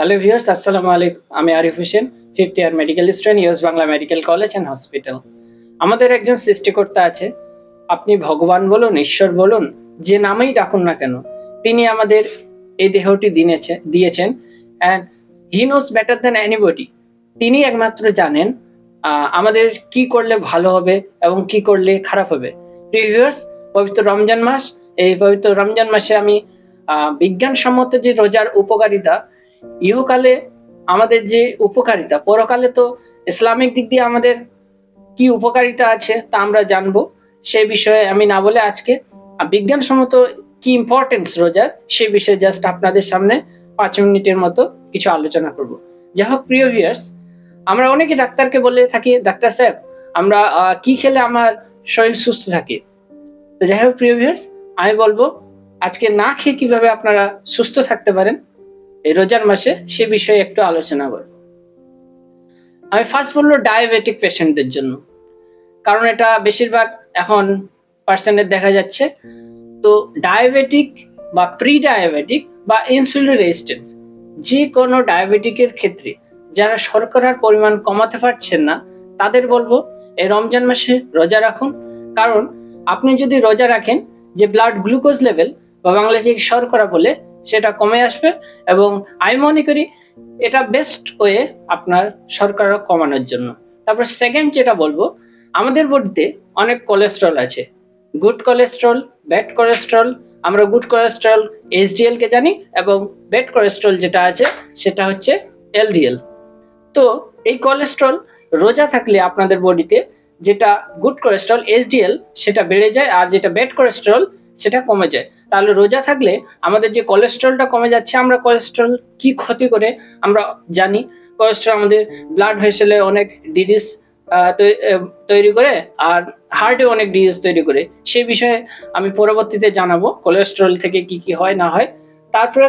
Hello viewers আসসালামু আলাইকুম আমি Arif Hossain fifth year medical student US Bangla medical college and hospital আমাদের একজন সৃষ্টিকর্তা আছে। আপনি ভগবান বলুন, ঈশ্বর বলুন, যে নামেই ডাকুন না কেন, তিনি আমাদের এই দেহটি দিনেছে দিয়েছেন। And he knows better than anybody তিনি একমাত্র জানেন আমাদের কি করলে ভালো হবে এবং কি করলে খারাপ হবে। প্রিভিয়াস পবিত্র রমজান মাস। এই পবিত্র রমজান মাসে আমি বিজ্ঞানসম্মত যে রোজার উপকারিতা ইহকালে আমাদের যে উপকারিতা, পরকালে তো ইসলামিক দিক দিয়ে আমাদের কি উপকারিতা আছে তা আমরা জানব। সেই বিষয়ে আমি না বলে আজকে বিজ্ঞানসম্মত কি ইম্পর্টেন্স রোজার সেই বিষয়ে জাস্ট আপনাদের সামনে পাঁচ মিনিটের মতো কিছু আলোচনা করব। যাই হোক, প্রিয় ভিউয়ার্স আমরা অনেকে ডাক্তারকে বলে থাকি, ডাক্তার সাহেব আমরা কি খেলে আমার শরীর সুস্থ থাকে? তো যাই হোক, প্রিয় ভিউয়ার্স আমি বলব, আজকে না খেয়ে কীভাবে আপনারা সুস্থ থাকতে পারেন? এই রোজার মাসে সে বিষয়ে একটু আলোচনা করব। আমি ফার্স্ট বলল ডায়াবেটিক পেশেন্টদের জন্য। কারণ এটা বেশিরভাগ এখন পার্সেন্টের দেখা যাচ্ছে। তো ডায়াবেটিক বা প্রি ডায়াবেটিক বা ইনসুলিন রেজিস্ট্যান্স যে কোনো ডায়াবেটিকের ক্ষেত্রে যারা শর্করার পরিমাণ কমাতে পারছেন না, তাদের বলব এই রমজান মাসে রোজা রাখুন। কারণ আপনি যদি রোজা রাখেন, যে ব্লাড গ্লুকোজ লেভেল বা বাংলাদেশে শর্করা বলে সেটা কমে আসবে এবং আমি মনে করি এটা বেস্ট ওয়ে আপনার শর্করা কমানোর জন্য। তারপর সেকেন্ড যেটা বলব, আমাদের বডিতে অনেক কোলেস্ট্রল আছে। গুড কোলেস্ট্রল ব্যাড কোলেস্ট্রল আমরা গুড কোলেস্ট্রল এইচডিএল কে জানি এবং ব্যাড কোলেস্ট্রল যেটা আছে সেটা হচ্ছে এলডিএল তো এই কোলেস্ট্রল রোজা থাকলে আপনাদের বডিতে যেটা গুড কোলেস্ট্রল এইচডিএল সেটা বেড়ে যায় আর যেটা ব্যাড কোলেস্ট্রল সেটা কমে যায়। তাহলে রোজা থাকলে আমাদের যে কোলেস্ট্রলটা কমে যাচ্ছে, আমরা কোলেস্ট্রল কি ক্ষতি করে আমরা জানি। কোলেস্ট্রল আমাদের ব্লাড ভেসেলে অনেক ডিজিজ তৈরি করে আর হার্টে অনেক ডিজিজ তৈরি করে। সেই বিষয়ে আমি পরবর্তীতে জানাব কোলেস্ট্রল থেকে কি কি হয় না হয়। তারপরে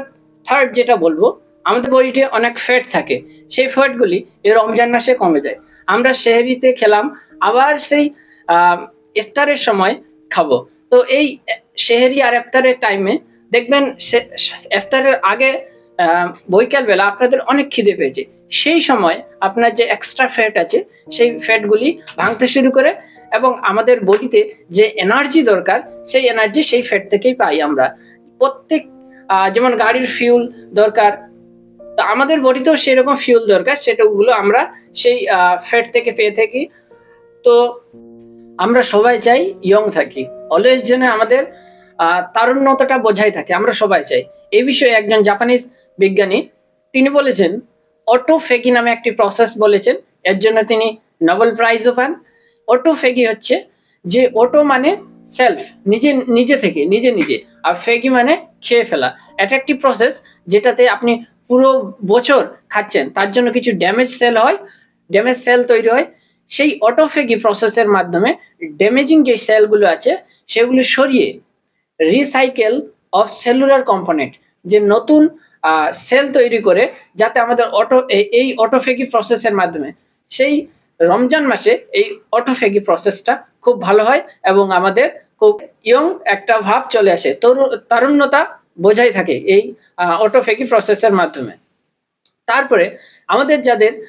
থার্ড যেটা বলব, আমাদের বডিতে অনেক ফ্যাট থাকে। সেই ফ্যাটগুলি এই রমজান মাসে কমে যায়। আমরা সেহরিতে খেলাম, আবার সেই ইফতারের সময় খাব। তো এই সেহেরি আর ইফতারের টাইমে দেখবেন ইফতারের আগে আহ, বৈকাল বেলা আপনাদের অনেক খিদে পেয়েছে। সেই সময় আপনার যে এক্সট্রা ফ্যাট আছে সেই ফ্যাটগুলি ভাঙতে শুরু করে এবং আমাদের বডিতে যে এনার্জি দরকার সেই এনার্জি সেই ফ্যাট থেকেই পাই আমরা। প্রত্যেক যেমন গাড়ির ফিউল দরকার তো আমাদের বডিতেও সেরকম ফিউল দরকার সেটাগুলো আমরা সেই ফ্যাট থেকে পেয়ে থাকি। তো আমরা সবাই চাই ইয়ং থাকি। অলওয়েজ যেন আমাদের তারুণ্যতাটা বোঝাই থাকে, আমরা সবাই চাই। এই বিষয়ে একজন জাপানিজ বিজ্ঞানী, তিনি বলেছেন অটোফেগি নামে একটি প্রসেস বলেছেন, এর জন্য তিনি নোবেল প্রাইজও পান। অটোফেগি হচ্ছে যে, অটো মানে সেলফ নিজে নিজে থেকে, নিজে নিজে। আর ফেগি মানে খেয়ে ফেলা। এটা একটি প্রসেস যেটাতে আপনি পুরো বছর খাচ্ছেন, তার জন্য কিছু ড্যামেজ সেল হয় ড্যামেজ সেল তৈরি হয়। সেই অটোফেগি প্রসেসের মাধ্যমে ড্যামেজিং যে সেলগুলো আছে, সেগুলো সরিয়ে রিসাইকেল অফ সেলুলার কম্পোনেন্ট যে নতুন সেল তৈরি করে যাতে আমাদের অটো এই অটোফেগি প্রসেসের মাধ্যমে। সেই রমজান মাসে এই অটোফেগি প্রসেসটা খুব ভালো হয় এবং আমাদের খুব ইয়ং একটা ভাব চলে আসে। তরু- তারুণ্যতা বোঝাই থাকে এই অটোফেগি প্রসেসের মাধ্যমে। তারপরে আমাদের যাদের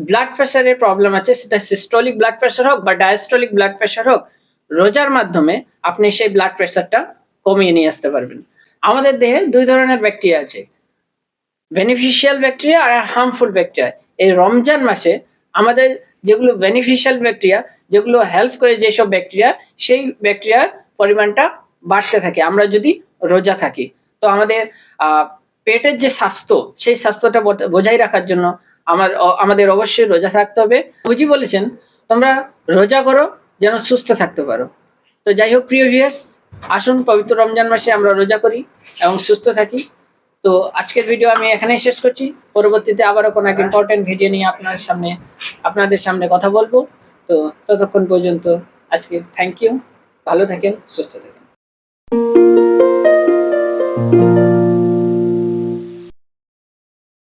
ব্লাড প্রেশারের প্রবলেম আছে, সেটা সিস্টোলিক ব্লাড প্রেশার হোক বা ডায়াস্টোলিক ব্লাড প্রেশার হোক রোজার মাধ্যমে আপনি সেই ব্লাড প্রেশারটা কমিয়ে নিয়ে আসতে পারবেন। আমাদের দেহে দুই ধরনের ব্যাকটেরিয়া আছে। বেনিফিশিয়াল ব্যাকটেরিয়া আর হার্মফুল ব্যাকটেরিয়া এই রমজান মাসে আমাদের যেগুলো বেনিফিশিয়াল ব্যাকটেরিয়া যেগুলো হেল্প করে যেসব ব্যাকটেরিয়া সেই ব্যাকটেরিয়ার পরিমাণটা বাড়তে থাকে। আমরা যদি রোজা থাকি, তো আমাদের পেটের যে স্বাস্থ্য, সেই স্বাস্থ্যটা বজায় রাখার জন্য আমার, আমাদের অবশ্যই রোজা থাকতে হবে। বুঝি বলেছেন, তোমরা রোজা করো যেন সুস্থ থাকতে পারো। তো যাই হোক, প্রিয় ভিউয়ার্স আসুন, পবিত্র রমজান মাসে আমরা রোজা করি এবং সুস্থ থাকি। তো আজকের ভিডিও আমি এখানেই শেষ করছি। পরবর্তীতে আবারও কোনো এক ইম্পর্টেন্ট ভিডিও নিয়ে আপনার সামনে, আপনাদের সামনে কথা বলব। তো ততক্ষণ পর্যন্ত আজকে থ্যাংক ইউ ভালো থাকেন, সুস্থ থাকেন।